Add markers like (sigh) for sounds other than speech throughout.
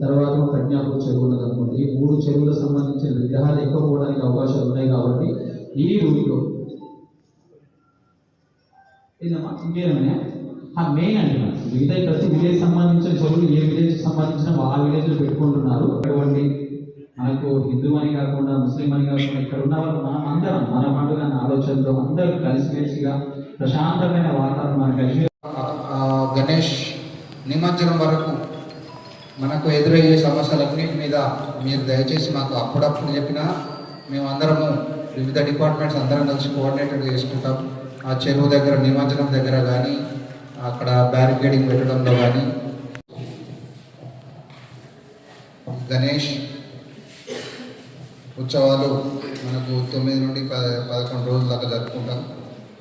తర్వాత ప్రజ్ఞాపూర్ చెరువు ఉన్నది ఈ మూడు చెరువులకు సంబంధించిన విగ్రహాలు ఎక్కువ పోవడానికి అవకాశాలు ఉన్నాయి కాబట్టి ఈ రూట్లో ఇదమ్మా మెయిన్ అంటున్నాను మిగతా ప్రతి విలేజ్ సంబంధించిన చెరువులు ఏ విలేజ్ సంబంధించిన ఆ విలేజ్ పెట్టుకుంటున్నారు. అటువంటి మనకు హిందూ అని కాకుండా ముస్లిం అని కాకుండా ఇక్కడ ఉన్న వాళ్ళు మనం అందరం మన పండుగ ఆలోచనతో అందరూ కలిసిమెలిసిగా ప్రశాంతమైన వాతావరణం మనకు కలిసి గణేష్ నిమజ్జనం వరకు మనకు ఎదురయ్యే సమస్యలన్నిటి మీద మీరు దయచేసి మాకు అప్పుడప్పుడు చెప్పినా మేమందరము వివిధ డిపార్ట్మెంట్స్ అందరం కలిసి కోఆర్డినేటెడ్ చేసుకుంటాం. ఆ చెరువు దగ్గర నిమజ్జనం దగ్గర కానీ అక్కడ బ్యారికేడింగ్ పెట్టడంలో కానీ గణేష్ ఉత్సవాలు మనకు తొమ్మిది నుండి పద పదకొండు రోజుల దాకా జరుపుకుంటాం.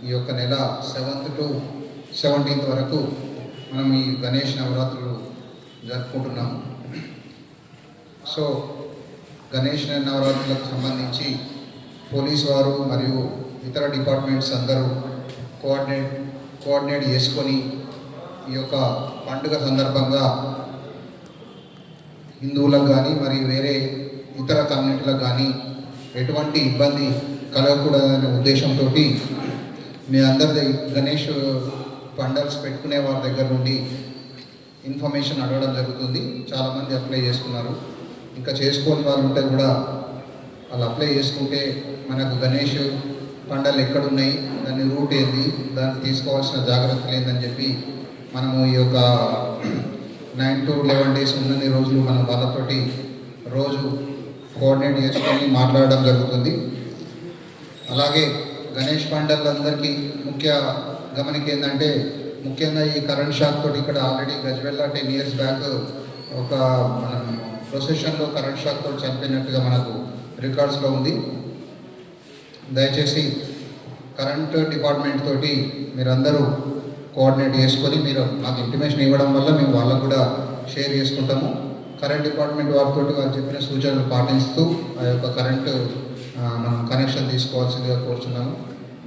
ఈ యొక్క నెల సెవెంత్ టు సెవెంటీన్త్ వరకు మనం ఈ గణేష్ నవరాత్రులు జరుపుకుంటున్నాం. సో గణేష్ నవరాత్రులకు సంబంధించి పోలీస్ వారు మరియు ఇతర డిపార్ట్మెంట్స్ అందరూ కోఆర్డినేట్ కోఆర్డినేట్ చేసుకొని ఈ యొక్క పండుగ సందర్భంగా హిందువులకు కానీ మరియు వేరే ఇతర కమ్యూనిటీలకు కానీ ఎటువంటి ఇబ్బంది కలగకూడదనే ఉద్దేశంతో మీ అందరి గణేష్ పండల్స్ పెట్టుకునే వారి దగ్గర నుండి ఇన్ఫర్మేషన్ అడగడం జరుగుతుంది. చాలామంది అప్లై చేసుకున్నారు ఇంకా చేసుకోని వాళ్ళు ఉంటే కూడా వాళ్ళు అప్లై చేసుకుంటే మనకు గణేష్ పండలు ఎక్కడున్నాయి దాని రూట్ ఏంది దాన్ని తీసుకోవాల్సిన జాగ్రత్తలు ఏందని చెప్పి మనము ఈ యొక్క (clears throat) నైన్ టు లెవెన్ డేస్ ఉన్నన్ని రోజులు మనం వాళ్ళతోటి రోజు కోఆర్డినేట్ చేసుకొని మాట్లాడడం జరుగుతుంది. అలాగే గణేష్ పండలందరికీ ముఖ్య గమనిక ఏంటంటే ముఖ్యంగా ఈ కరెంట్ షాక్ తోటి ఇక్కడ ఆల్రెడీ గజ్వెల్ల టెన్ ఇయర్స్ బ్యాక్ ఒక మనం ప్రొసెషన్లో కరెంట్ షాక్ తోటి చనిపోయినట్టుగా మనకు రికార్డ్స్లో ఉంది. దయచేసి కరెంట్ డిపార్ట్మెంట్ తోటి మీరందరూ కోఆర్డినేట్ చేసుకొని మీరు మాకు ఇంటిమేషన్ ఇవ్వడం వల్ల మేము వాళ్ళకు కూడా షేర్ చేసుకుంటాము. కరెంట్ డిపార్ట్మెంట్ వారితో వాళ్ళు చెప్పిన సూచనలు పాటిస్తూ ఆ యొక్క కరెంటు మనం కనెక్షన్ తీసుకోవాల్సిందిగా కోరుచున్నాము.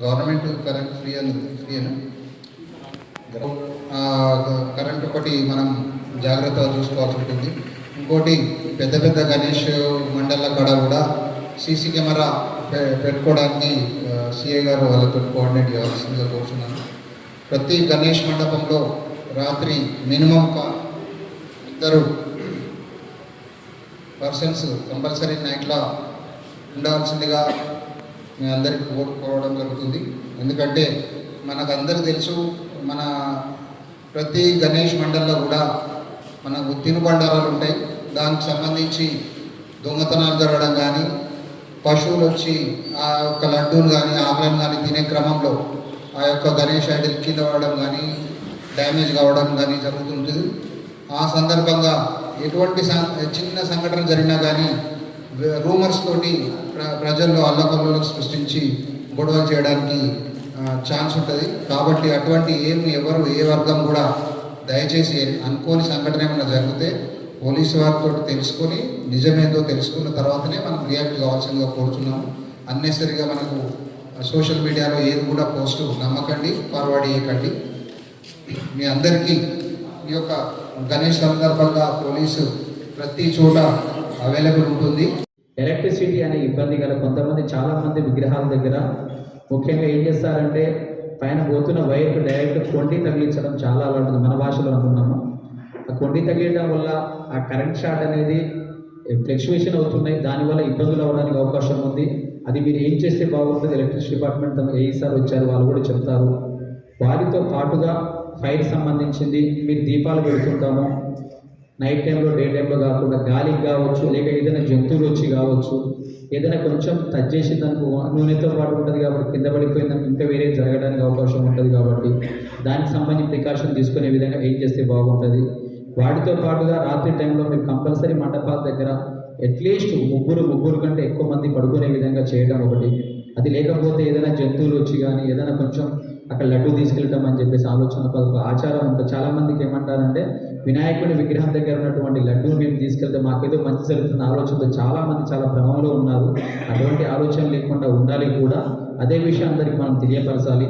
గవర్నమెంట్ కరెంట్ ఫ్రీ అని ఫ్రీ అని కరెంట్ ఒకటి మనం జాగ్రత్తగా చూసుకోవాల్సి ఉంటుంది. ఇంకోటి పెద్ద పెద్ద గణేష్ మండల కాడ కూడా సీసీ కెమెరా పె- పెట్టుకోవడానికి సిఏ గారు వాళ్ళతో కోఆర్డినేట్ చేయాల్సిందిగా కోరుచున్నాను ప్రతి గణేష్ మండపంలో రాత్రి మినిమం ఒక ఇద్దరు పర్సన్స్ కంపల్సరీ నైట్లో ఉండాల్సిందిగా మీ అందరికీ కోరుకోవడం జరుగుతుంది. ఎందుకంటే మనకు అందరికీ తెలుసు మన ప్రతి గణేష్ మండల్లో కూడా మనకు తినుబండారాలు ఉంటాయి. దానికి సంబంధించి దొంగతనాలు జరగడం కానీ పశువులు వచ్చి ఆ యొక్క లడ్డూలు కానీ ఆకులను కానీ తినే క్రమంలో ఆ యొక్క గణేష్ ఐడల్ కింద పడడం కానీ డ్యామేజ్ కావడం కానీ జరుగుతుంటుంది. ఆ సందర్భంగా ఎటువంటి చిన్న సంఘటన జరిగినా కానీ రూమర్స్ తోటి ప్ర ప్రజల్లో అల్లకల్లో సృష్టించి గొడవ చేయడానికి ఛాన్స్ ఉంటుంది. కాబట్టి అటువంటి ఏమి ఎవరు ఏ వర్గం కూడా దయచేసి అనుకోని సంఘటన ఏమైనా జరిగితే పోలీసు వారితో తెలుసుకొని నిజమేదో తెలుసుకున్న తర్వాతనే మనం రియాక్ట్ కావాల్సిందిగా కోరుతున్నాము అన్నెసరిగా మనకు సోషల్ మీడియాలో ఏది కూడా పోస్టు నమ్మకండి ఫార్వర్డ్ చేయకండి. మీ అందరికీ మీ యొక్క గణేష్ సందర్భంగా పోలీసు ప్రతి చోట అవైలబుల్ ఉంటుంది. ఎలక్ట్రిసిటీ అనే ఇబ్బంది గల కొంతమంది చాలా మంది విగ్రహాల దగ్గర ముఖ్యంగా ఏం చేస్తారంటే పైన పోతున్న వైర్కు డైరెక్ట్ కొండి తగిలించడం చాలా అలాంటిది మన భాషలో అనుకున్నాము. ఆ కొండి తగిలించడం వల్ల ఆ కరెంట్ షాట్ అనేది ఫ్లెక్చువేషన్ అవుతున్నాయి దానివల్ల ఇబ్బందులు అవ్వడానికి అవకాశం ఉంది. అది మీరు ఏం చేస్తే బాగుంటుంది ఎలక్ట్రిసిటీ డిపార్ట్మెంట్ ఏ సార్ వచ్చారు వాళ్ళు కూడా చెప్తారు. వారితో పాటుగా ఫైర్ సంబంధించింది మీరు దీపాలు పెడుతుంటాము. నైట్ టైంలో డే టైంలో కాకుండా గాలికి కావచ్చు లేక ఏదైనా జంతువులు వచ్చి కావచ్చు ఏదైనా కొంచెం టచ్ చేసి దానికి నూనెతో పాటు ఉంటుంది కాబట్టి కింద పడిపోయిందని ఇంకా వేరే జరగడానికి అవకాశం ఉంటుంది కాబట్టి దానికి సంబంధించి ప్రికాషన్ తీసుకునే విధంగా ఏం చేస్తే బాగుంటుంది. వాటితో పాటుగా రాత్రి టైంలో మీరు కంపల్సరీ మండపాల దగ్గర అట్లీస్ట్ ముగ్గురు ముగ్గురు కంటే ఎక్కువ మంది పడుకునే విధంగా చేయడం ఒకటి. అది లేకపోతే ఏదైనా జంతువులు వచ్చి కానీ ఏదైనా కొంచెం అక్కడ లడ్డు తీసుకెళ్తాం అని చెప్పేసి ఆలోచన ఒక ఆచారం ఉంటుంది చాలా మందికి ఏమంటారంటే వినాయకుడి విగ్రహం దగ్గర ఉన్నటువంటి లడ్డు మేము తీసుకెళ్తే మాకేదో మంచి జరుగుతున్న ఆలోచనతో చాలా మంది చాలా భ్రమంలో ఉన్నారు. అటువంటి ఆలోచన లేకుండా ఉండాలి కూడా. అదే విషయం అందరికి మనం తెలియపరచాలి.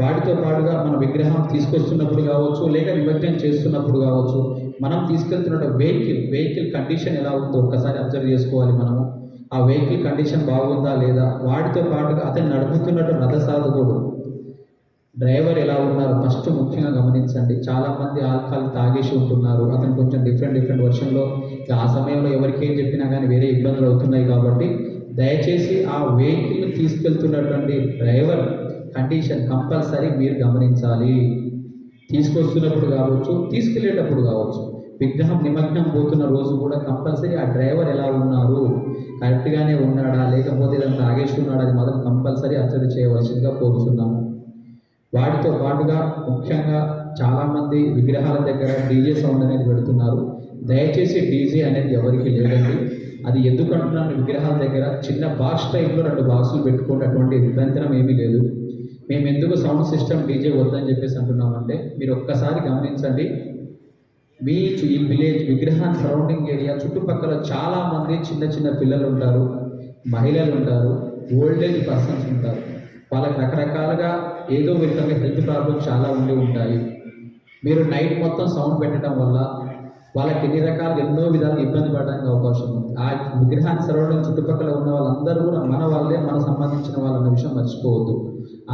వాటితో పాటుగా మన విగ్రహం తీసుకొస్తున్నప్పుడు కావచ్చు లేక నిమజ్జనం చేస్తున్నప్పుడు కావచ్చు మనం తీసుకెళ్తున్న వెహికల్ వెహికల్ కండిషన్ ఎలా ఉందో ఒక్కసారి అబ్జర్వ్ చేసుకోవాలి మనము. ఆ వెహికల్ కండిషన్ బాగుందా లేదా? వాటితో పాటుగా అతను నడుపుతున్నట్టు రథ సాధకుడు డ్రైవర్ ఎలా ఉన్నారు? ఫస్ట్ ముఖ్యంగా గమనించండి. చాలా మంది ఆల్కహాల్ తాగేసి ఉంటున్నారు. అతను కొంచెం డిఫరెంట్ డిఫరెంట్ వర్షన్లో ఆ సమయంలో ఎవరికి ఏం చెప్పినా కానీ వేరే ఇబ్బందులు అవుతున్నాయి కాబట్టి దయచేసి ఆ వెహికల్ తీసుకెళ్తున్నటువంటి డ్రైవర్ కండిషన్ కంపల్సరీ మీరు గమనించాలి. తీసుకొస్తున్నప్పుడు కావచ్చు తీసుకెళ్ళేటప్పుడు కావచ్చు. విగ్రహం నిమగ్నం పోతున్న రోజు కూడా కంపల్సరీ ఆ డ్రైవర్ ఎలా ఉన్నారు? కరెక్ట్గానే ఉన్నాడా? లేకపోతే ఏదైనా తాగేసి ఉన్నాడా? అది మాత్రం కంపల్సరీ అబ్జర్వ్ చేయవలసిందిగా కోరుతున్నాము వాటితో పాటుగా ముఖ్యంగా చాలామంది విగ్రహాల దగ్గర డీజే సౌండ్ అనేది పెడుతున్నారు. దయచేసి డీజే అనేది ఎవరికి లేదండి. అది ఎందుకు అంటున్నాను విగ్రహాల దగ్గర చిన్న బాక్స్ టైప్లో రెండు బాక్సులు పెట్టుకున్నటువంటి అటువంటి అభ్యంతరం ఏమీ లేదు. మేము ఎందుకు సౌండ్ సిస్టమ్ డీజే వద్దని చెప్పేసి అంటున్నామంటే మీరు ఒక్కసారి గమనించండి. మీ ఈ విలేజ్ విగ్రహాన్ని సరౌండింగ్ ఏరియా చుట్టుపక్కల చాలామంది చిన్న చిన్న పిల్లలు ఉంటారు మహిళలు ఉంటారు ఓల్డేజ్ పర్సన్స్ ఉంటారు. వాళ్ళకి రకరకాలుగా ఏదో విధంగా హెల్త్ ప్రాబ్లమ్స్ చాలా ఉండి ఉంటాయి. మీరు నైట్ మొత్తం సౌండ్ పెట్టడం వల్ల వాళ్ళకి ఎన్ని రకాలుగా ఎన్నో విధాలుగా ఇబ్బంది పడడానికి అవకాశం ఉంది. ఆ విగ్రహాన్ని సరౌండింగ్ చుట్టుపక్కల ఉన్న వాళ్ళందరూ కూడా మన వాళ్ళే మన సంబంధించిన వాళ్ళన్న విషయం మర్చిపోవద్దు.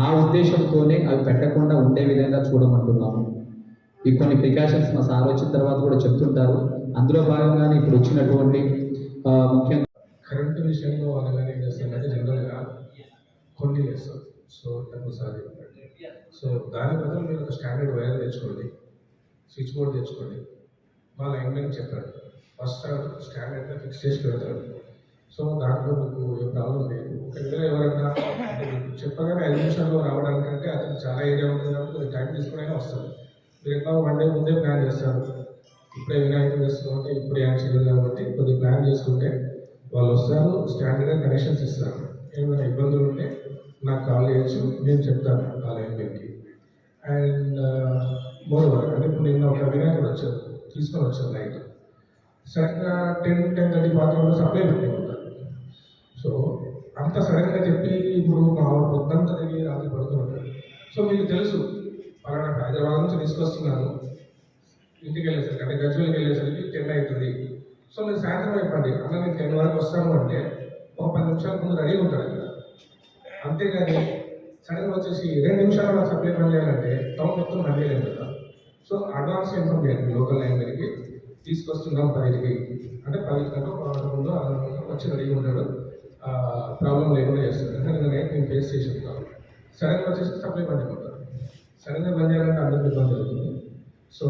ఆ ఉద్దేశంతోనే అవి పెట్టకుండా ఉండే విధంగా చూడమంటున్నాము. ఈ కొన్ని ప్రికాషన్స్ మా సార్ వచ్చిన తర్వాత కూడా చెప్తుంటారు. అందులో భాగంగానే ఇప్పుడు వచ్చినటువంటి ముఖ్యంగా కరెంట్ విషయంలో అనగానే ఏం చేస్తారంటే జనరల్గా కొన్ని చేస్తారు. సో ఒకసారి సో దాని బదులు మీరు ఒక స్టాండర్డ్ వైర్ తెచ్చుకోండి స్విచ్ బోర్డ్ తెచ్చుకోండి. మా లైన్మెన్ చెప్పాడు ఫస్ట్ స్టాండర్డ్గా ఫిక్స్ చేసి పెడతాడు. సో దాంట్లో మీకు ఏ ప్రాబ్లం లేదు. ఒకవేళ ఎవరైనా చెప్పగానే ఐదు నిమిషాల్లో రావడానికంటే అతను చాలా ఏరియా ఉంటుంది కాబట్టి కొద్దిగా టైం తీసుకునే వస్తుంది మీరు ఎట్లా వన్ డే ముందే ప్లాన్ చేస్తారు? ఇప్పుడే వినాయకుడు వేస్తున్నాం అంటే ఇప్పుడే కాబట్టి కొద్దిగా ప్లాన్ చేసుకుంటే వాళ్ళు వస్తారు స్టాండర్డ్గా కనెక్షన్స్ ఇస్తారు. ఏమైనా ఇబ్బందులు ఉంటే నాకు కాల్ చేయొచ్చు. నేను చెప్తాను ఆ లైన్మెన్కి అండ్ మోర్ అంటే ఇప్పుడు నిన్న ఒక వినాయకుడు వచ్చారు తీసుకొని వచ్చారు నైట్. సడన్గా టెన్ టెన్ థర్టీ పాత్రలో సప్లై పెట్టిపోతారు సో అంత సడన్గా చెప్పి ఇప్పుడు మా వాడు పొద్దంతా తిరిగి రాత్రి పడుతున్నాడు సో మీకు తెలుసు పలానా హైదరాబాద్ నుంచి తీసుకొస్తున్నాను. ఇంటికి వెళ్ళేసరికి అంటే గజ్వేల్కి వెళ్ళేసరికి టెన్ అవుతుంది. సో మీరు సాయంత్రం అయిపోండి అలా నేను టెన్ వరకు వస్తాను అంటే ఒక పది నిమిషాల ముందు రెడీగా ఉంటాడు కదా అంతేగాని సడన్గా వచ్చేసి రెండు నిమిషాలు నాకు సప్లై పని చేయాలంటే టౌన్ మొత్తం పని చేయలేము కదా. సో అడ్వాన్స్ ఇన్ఫార్మ్ చేయండి లోకల్ లైబ్రరీకి తీసుకొస్తున్నాం పదికి. అంటే పది కంటే ఒక గంట ముందు అరవై గంటలకు వచ్చి రెడీగా ఉంటాడు ప్రాబ్లం లేకుండా చేస్తాడు అంటే నేను ఫేస్ చేసి ఉంటాను సడన్గా వచ్చేసి సప్లై బంద్ సడన్గా పని చేయాలంటే అందరికి ఇబ్బంది అవుతుంది. సో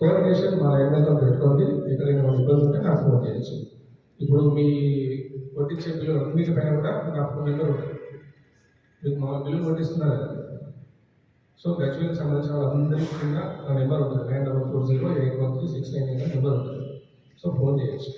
కోఆర్డినేషన్ మా లైబ్రరీతో పెట్టుకోండి. ఎక్కడైనా ఇబ్బంది ఉంటే నాకు ఫోన్ చేయొచ్చు. ఇప్పుడు మీ వడ్డించే బిల్లు అన్నిటి పైన కూడా నాకు ఫోన్ నెంబర్ ఉంటుంది. మీకు మా బిల్లు వడ్డిస్తున్నారు సో గజ్వేల్కి సంబంధించిన వాళ్ళందరికీ కూడా నా నెంబర్ ఉంటుంది. Nine double four zero eight one three six nine eight number ఉంటుంది. సో ఫోన్ చేయొచ్చు.